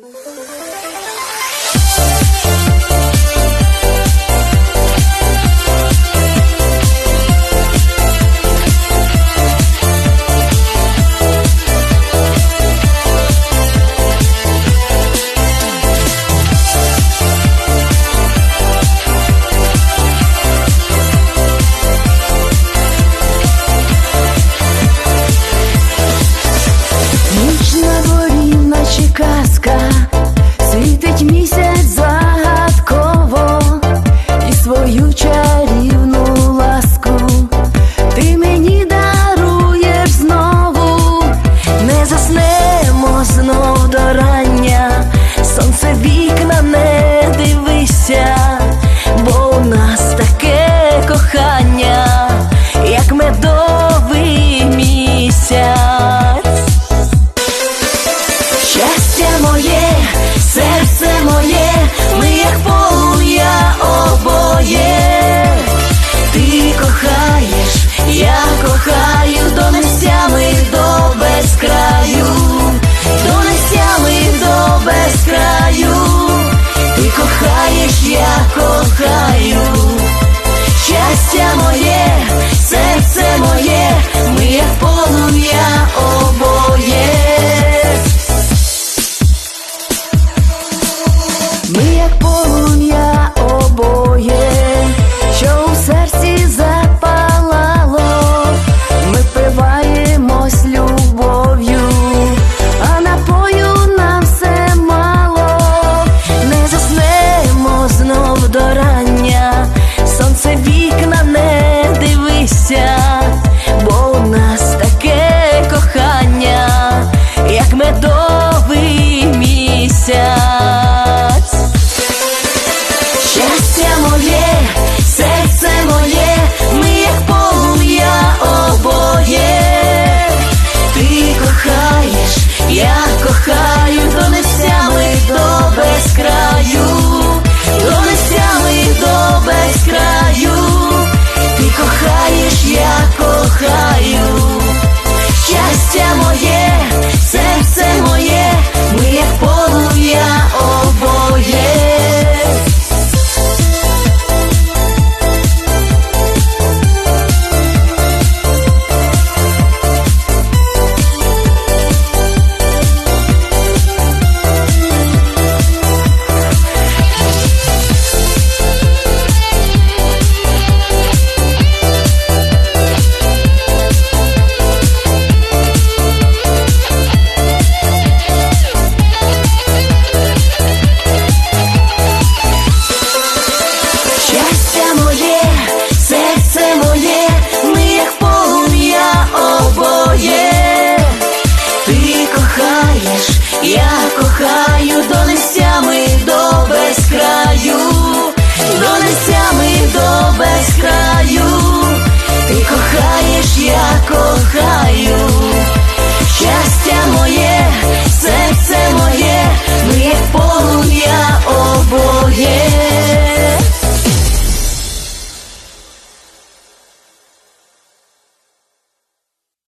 Música полум'я обоє, кохаєш, я кохаю, до до